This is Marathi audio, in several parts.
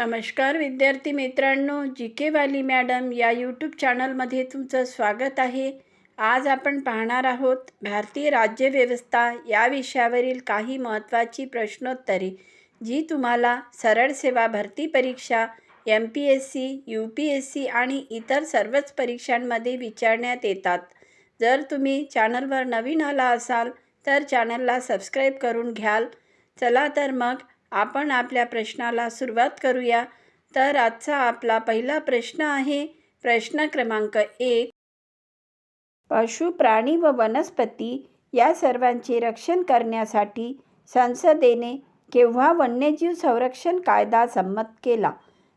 नमस्कार विद्यार्थी मित्रांनो जी के वाली मॅडम या यूट्यूब चॅनलमध्ये तुमचं स्वागत आहे. आज आपण पाहणार आहोत भारतीय राज्यव्यवस्था या विषयावरील काही महत्त्वाची प्रश्नोत्तरे जी तुम्हाला सरळ सेवा भरती परीक्षा M P S C U P S C आणि इतर सर्वच परीक्षांमध्ये विचारण्यात येतात. जर तुम्ही चॅनलवर नवीन आला असाल तर चॅनलला सबस्क्राईब करून घ्याल. चला तर मग आपण आपल्या प्रश्नाला सुरुवात करूया. तर आजचा आपला पहिला प्रश्न आहे. प्रश्न क्रमांक एक. पशु प्राणी व वनस्पती या सर्वांचे रक्षण करण्यासाठी संसदेने केव्हा वन्यजीव संरक्षण कायदा संमत केला?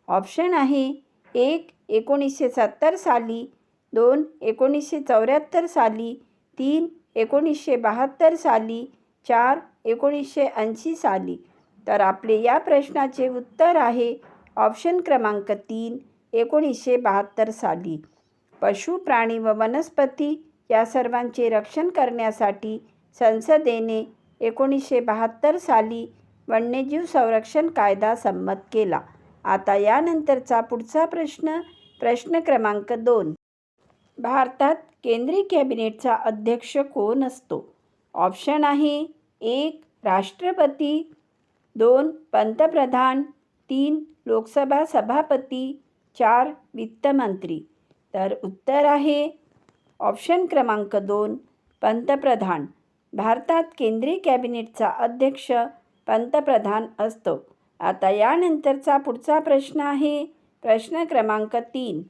ऑप्शन आहे एक एकोणीसशे सत्तर साली दोन एकोणीसशे चौऱ्याहत्तर साली तीन एकोणीसशे बहात्तर साली चार एकोणीसशे ऐंशी साली. तर आपले या प्रश्नाचे उत्तर आहे ऑप्शन क्रमांक तीन एकोणीसशे बहात्तर साली. पशु प्राणी व वनस्पती या सर्वांचे रक्षण करण्यासाठी संसदेने एकोणीसशे बहात्तर साली वन्यजीव संरक्षण कायदा संमत केला. आता यानंतरचा पुढचा प्रश्न प्रश्न क्रमांक दोन. भारतात केंद्रीय कॅबिनेटचा अध्यक्ष कोण असतो? ऑप्शन आहे एक राष्ट्रपती दोन पंतप्रधान. तीन लोकसभा सभापती. चार वित्तमंत्री. तर उत्तर आहे ऑप्शन क्रमांक दोन पंतप्रधान. भारतात केंद्रीय कॅबिनेटचा अध्यक्ष पंतप्रधान असतो. आता यानंतरचा पुढचा प्रश्न आहे प्रश्न क्रमांक तीन.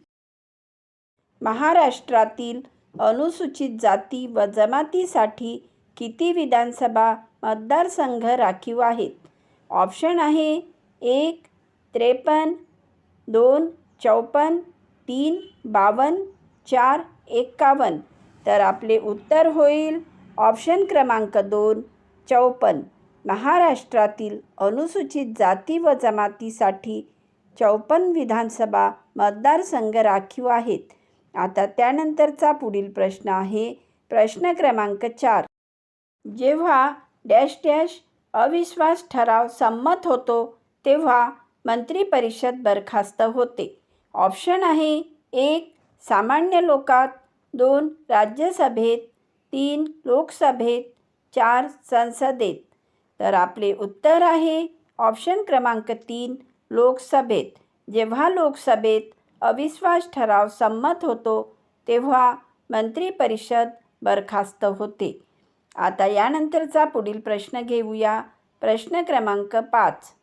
महाराष्ट्रातील अनुसूचित जाती व जमातीसाठी किती विधानसभा मतदारसंघ राखीव आहेत? ऑप्शन आहे एक त्रेपन्न दोन चौपन्न तीन बावन्न चार एक्कावन्न तर आपले उत्तर होईल ऑप्शन क्रमांक दोन चौपन्न महाराष्ट्रातील अनुसूचित जाती व जमातीसाठी चौपन्न विधानसभा मतदारसंघ राखीव आहेत. आता त्यानंतरचा पुढील प्रश्न आहे. प्रश्न क्रमांक चार. जेव्हा डॅश डॅश अविश्वास ठराव संमत होतो तेव्हा मंत्रिपरिषद बरखास्त होते. ऑप्शन आहे एक सामान्य लोकात दोन राज्यसभेत तीन लोकसभेत चार संसदेत. तर आपले उत्तर आहे ऑप्शन क्रमांक तीन लोकसभेत. जेव्हा लोकसभेत अविश्वास ठराव संमत होतो तेव्हा मंत्रिपरिषद बरखास्त होते. आता यानंतरचा पुढील प्रश्न घेऊया. प्रश्न क्रमांक पाच.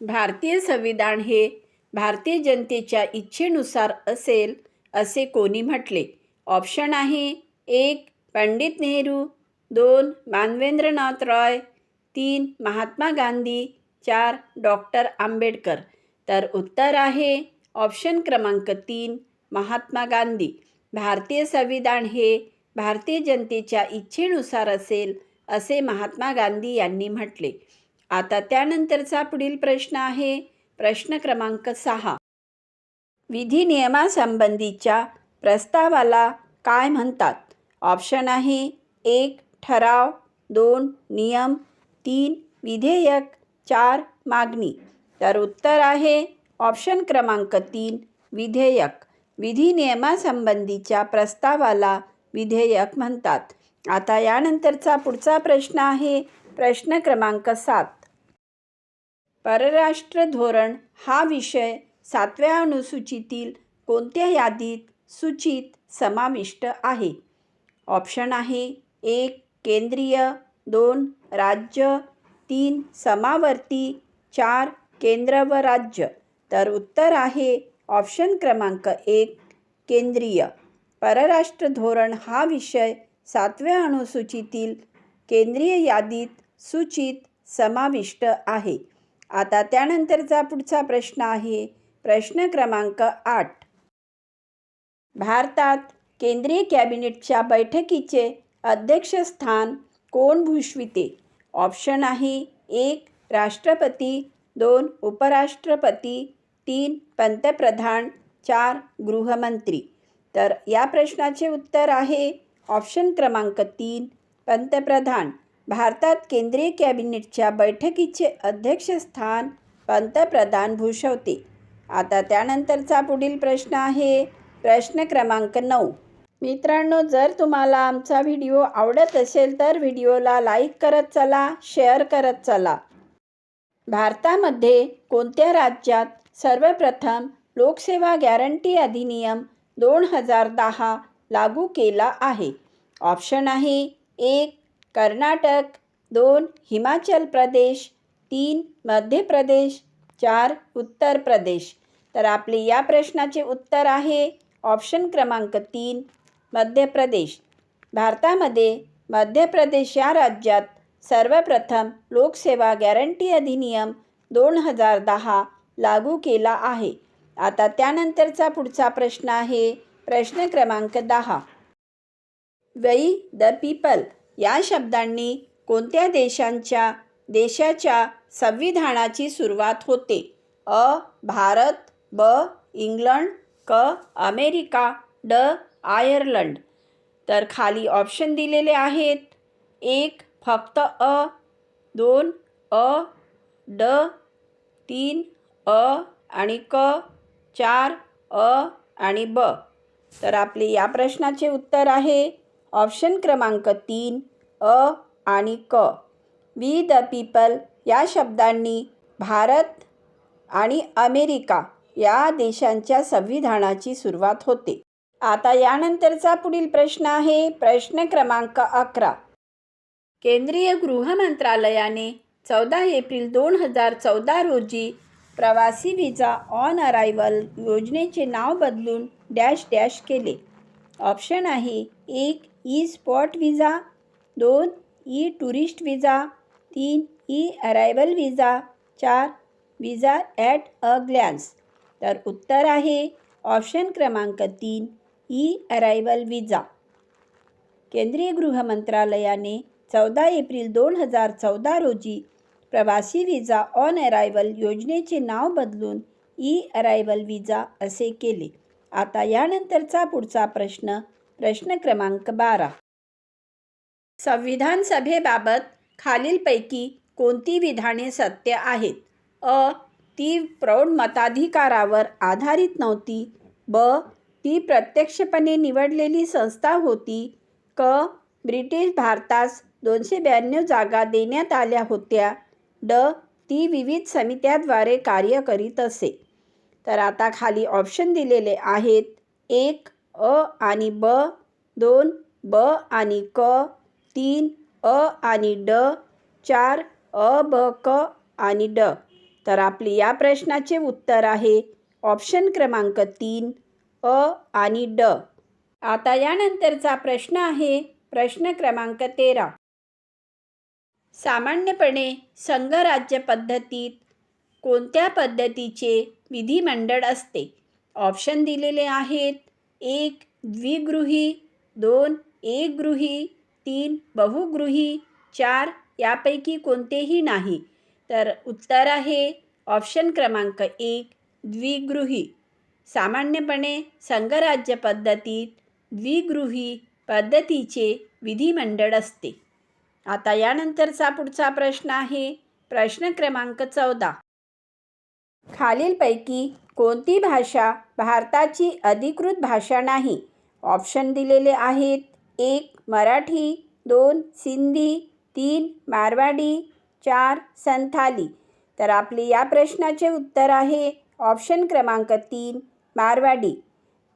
भारतीय संविधान हे भारतीय जनतेच्या इच्छेनुसार असेल असे कोणी म्हटले? ऑप्शन आहे एक पंडित नेहरू दोन मानवेंद्रनाथ रॉय तीन महात्मा गांधी चार डॉक्टर आंबेडकर. तर उत्तर आहे ऑप्शन क्रमांक तीन महात्मा गांधी. भारतीय संविधान हे भारतीय जनतेच्या इच्छेनुसार असेल असे महात्मा गांधी यांनी म्हटले. आता त्यानंतरचा पुढील प्रश्न आहे. प्रश्न क्रमांक सहा. विधी नियमासंबंधीच्या प्रस्तावाला काय म्हणतात? ऑप्शन आहे एक ठराव दोन नियम तीन विधेयक चार मागणी. तर उत्तर आहे ऑप्शन क्रमांक तीन विधेयक. विधी नियमासंबंधीच्या प्रस्तावाला विधेयक म्हणतात. आता यानंतरचा पुढचा प्रश्न आहे प्रश्न क्रमांक सात. परराष्ट्र धोरण हा विषय सातव्या अनुसूचीतील कोणत्या यादीत सूचित समाविष्ट आहे? ऑप्शन आहे एक केंद्रीय दोन राज्य तीन समावर्ती चार केंद्र व राज्य. तर उत्तर आहे ऑप्शन क्रमांक एक केंद्रीय. परराष्ट्र धोरण हा विषय सातव्या अनुसूचीतील केंद्रीय यादीत सूचित समाविष्ट आहे. आता त्यानंतरचा पुढचा प्रश्न आहे प्रश्न क्रमांक आठ. भारतात केंद्रीय कॅबिनेटच्या बैठकीचे अध्यक्षस्थान कोण भूषविते? ऑप्शन आहे एक राष्ट्रपती दोन उपराष्ट्रपती तीन पंतप्रधान चार गृहमंत्री. तर या प्रश्नाचे उत्तर आहे ऑप्शन क्रमांक तीन पंतप्रधान. भारतात केंद्रीय कॅबिनेटच्या बैठकीचे अध्यक्षस्थान पंतप्रधान भूषवते. आता त्यानंतरचा पुढील प्रश्न आहे प्रश्न क्रमांक नऊ. मित्रांनो जर तुम्हाला आमचा व्हिडिओ आवडत असेल तर व्हिडिओला लाईक करत चला शेअर करत चला. भारतामध्ये कोणत्या राज्यात सर्वप्रथम लोकसेवा गॅरंटी अधिनियम दोन हजार दहा लागू केला आहे. ऑप्शन आहे एक कर्नाटक दोन हिमाचल प्रदेश तीन मध्य प्रदेश चार उत्तर प्रदेश. तर आपले या प्रश्नाचे उत्तर आहे ऑप्शन क्रमांक तीन मध्य प्रदेश. भारतामध्ये मध्य प्रदेश या राज्यात सर्वप्रथम लोकसेवा गॅरंटी अधिनियम दोन हजार दहा लागू केला आहे. आता त्यानंतरचा पुढचा प्रश्न आहे प्रश्न क्रमांक दहा. वई द पीपल या शब्दांनी कोणत्या देशांच्या देशाच्या संविधानाची सुरुवात होते? अ. भारत ब. इंग्लंड क. अमेरिका ड. आयर्लंड. तर खाली ऑप्शन दिलेले आहेत. एक फक्त अ. दोन अ. ड. तीन अ. आणि क. चार अ आणि ब. तर आपले या प्रश्नाचे उत्तर आहे ऑप्शन क्रमांक तीन अ आणि क. वी द पीपल या शब्दांनी भारत आणि अमेरिका या देशांच्या संविधानाची सुरुवात होते. आता यानंतरचा पुढील प्रश्न आहे प्रश्न क्रमांक अकरा. केंद्रीय गृहमंत्रालयाने चौदा एप्रिल दोन हजार चौदा रोजी प्रवासी विजा ऑन अरायवल योजनेचे नाव बदलून डॅश डॅश केले. ऑप्शन आहे एक ई स्पॉट विजा दोन ई टुरिस्ट विजा तीन ई अरायवल विजा चार विजा ॲट अ ग्लॅन्स. तर उत्तर आहे ऑप्शन क्रमांक तीन ई अरायवल विजा केंद्रीय गृह मंत्रालयाने चौदा एप्रिल दोन हजार चौदा रोजी प्रवासी विजा ऑन अरायवल योजनेचे नाव बदलून ई अरायवल विजा असे केले. आता यानंतरचा पुढचा प्रश्न प्रश्न क्रमांक बारा. संविधान सभेबाबत खालीलपैकी कोणती विधाने सत्य आहेत? अ. ती प्रौढ मताधिकारावर आधारित नव्हती. ब. ती प्रत्यक्षपणे निवडलेली संस्था होती. क. ब्रिटिश भारतास दोनशे ब्याण्णव जागा देण्यात आल्या होत्या. ड ती विविध समित्याद्वारे कार्य करीत असे. तर आता खाली ऑप्शन दिलेले आहेत. एक अ आणि ब. दोन ब आणि क. तीन अ आणि ड. चार अ ब क आणि ड. तर आपली या प्रश्नाचे उत्तर आहे. ऑप्शन क्रमांक तीन अ आणि ड. आता यानंतरचा प्रश्न आहे. प्रश्न क्रमांक तेरा. सामान्यपणे संघराज्य पद्धतीत कोणत्या पद्धतीचे विधिमंडळ असते? ऑप्शन दिलेले आहेत. एक द्विगृही दोन एकगृही तीन बहुगृही चार यापैकी कोणतेही नाही. तर उत्तर आहे ऑप्शन क्रमांक एक द्विगृही. सामान्यपणे संघराज्य पद्धतीत द्विगृही पद्धतीचे विधिमंडळ असते. आता यानंतरचा पुढचा प्रश्न आहे. प्रश्न क्रमांक चौदा. खालीलपैकी कोणती भाषा भारताची अधिकृत भाषा नाही? ऑप्शन दिलेले आहेत. एक मराठी दोन सिंधी तीन मारवाडी चार संथाली. तर आपली या प्रश्नाचे उत्तर आहे. ऑप्शन क्रमांक तीन मारवाडी.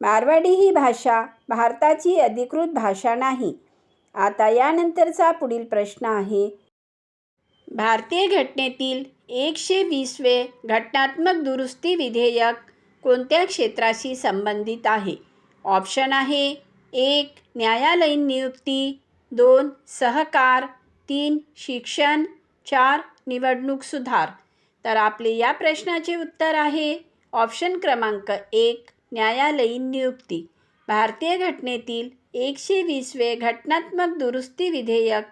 मारवाडी ही भाषा भारताची अधिकृत भाषा नाही. आता यानंतरचा पुढील प्रश्न आहे. भारतीय घटनेतील एकशे वीसवे घटनात्मक दुरुस्ती विधेयक कोणत्या क्षेत्राशी संबंधित आहे? ऑप्शन आहे एक न्यायालयीन नियुक्ती दोन सहकार तीन शिक्षण चार निवडणूक सुधार. तर आपले या प्रश्नाचे उत्तर आहे ऑप्शन क्रमांक एक न्यायालयीन नियुक्ती. भारतीय घटनेतील एकशे वीसवे घटनात्मक दुरुस्ती विधेयक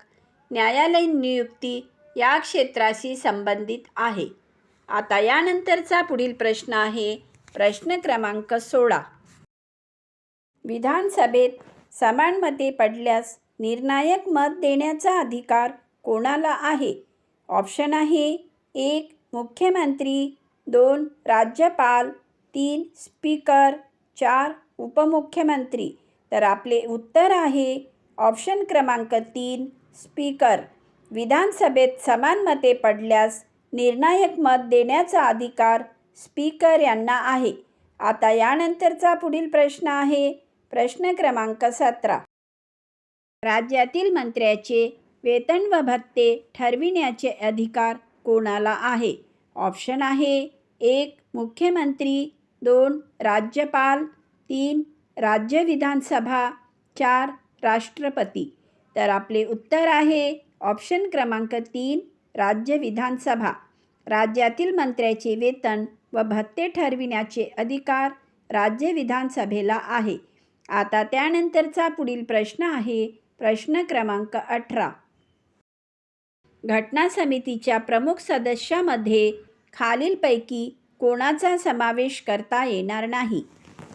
न्यायालयीन नियुक्ती या क्षेत्राशी संबंधित आहे. आता यानंतरचा पुढील प्रश्न आहे प्रश्न क्रमांक सोळा. विधानसभेत समान मते पडल्यास निर्णायक मत देण्याचा अधिकार कोणाला आहे? ऑप्शन आहे एक मुख्यमंत्री दोन राज्यपाल तीन स्पीकर चार उपमुख्यमंत्री. तर आपले उत्तर आहे ऑप्शन क्रमांक तीन स्पीकर विधानसभेत समान मते पडल्यास निर्णायक मत देण्याचा अधिकार स्पीकर यांना आहे. आता यानंतरचा पुढील प्रश्न आहे. प्रश्न क्रमांक सतरा. राज्यातील मंत्र्याचे वेतन व भत्ते ठरविण्याचे अधिकार कोणाला आहे? ऑप्शन आहे एक मुख्यमंत्री दोन राज्यपाल तीन राज्य विधानसभा चार राष्ट्रपती. तर आपले उत्तर आहे ऑप्शन क्रमांक तीन राज्य विधानसभा. राज्यातील मंत्र्याचे वेतन व भत्ते ठरविण्याचे अधिकार राज्य विधानसभेला आहे. आता त्यानंतरचा पुढील प्रश्न आहे प्रश्न क्रमांक अठरा. घटना समितीच्या प्रमुख सदस्यामध्ये खालीलपैकी कोणाचा समावेश करता येणार नाही?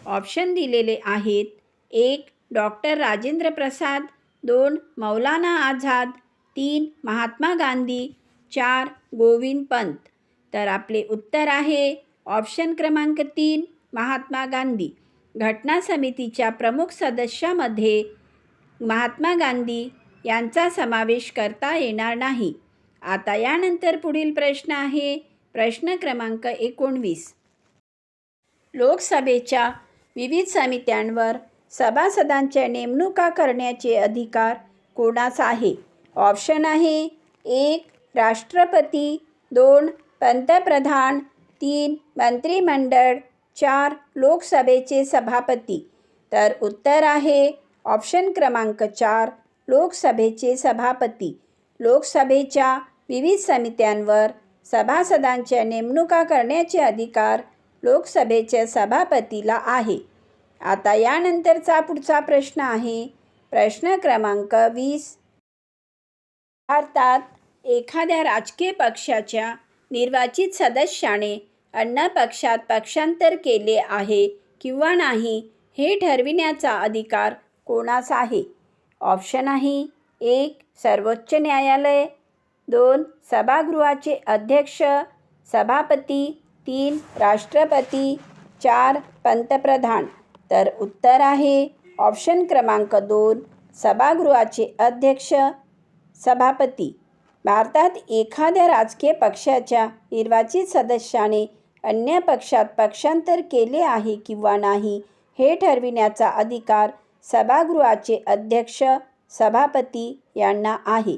ऑप्शन दिलेले आहेत. एक डॉक्टर राजेंद्र प्रसाद. दोन मौलाना आझाद. तीन महात्मा गांधी. चार गोविंद पंत. तर आपले उत्तर आहे ऑप्शन क्रमांक तीन महात्मा गांधी. घटना समितीच्या प्रमुख सदस्यामध्ये महात्मा गांधी यांचा समावेश करता येणार नाही. आता यानंतर पुढील प्रश्न आहे. प्रश्न क्रमांक एकोणवीस. लोकसभेच्या विविध समित्यांवर सभासदांच्या नेमणुका करण्याचे अधिकार कोणाचा आहे? ऑप्शन आहे एक राष्ट्रपती दोन पंतप्रधान तीन मंत्रिमंडळ चार लोकसभेचे सभापती. तर उत्तर आहे ऑप्शन क्रमांक चार लोकसभेचे सभापती. लोकसभेच्या विविध समित्यांवर सभासदांच्या नेमणुका करण्याचे अधिकार लोकसभेच्या सभापतीला आहे. आता यानंतरचा पुढचा प्रश्न आहे. प्रश्न क्रमांक वीस. भारतात एखाद्या राजकीय पक्षाच्या निर्वाचित सदस्याने अन्न पक्षात पक्षांतर केले आहे किंवा नाही हे ठरविण्याचा अधिकार कोणाचा आहे? ऑप्शन आहे एक सर्वोच्च न्यायालय. दोन सभागृहाचे अध्यक्ष सभापती तीन राष्ट्रपती चार पंतप्रधान. तर उत्तर आहे ऑप्शन क्रमांक दोन सभागृहाचे अध्यक्ष सभापती. भारतात एखाद्या राजकीय पक्षाच्या निर्वाचित सदस्याने अन्य पक्षात पक्षांतर केले आहे किंवा नाही हे ठरविण्याचा अधिकार सभागृहाचे अध्यक्ष सभापती यांना आहे.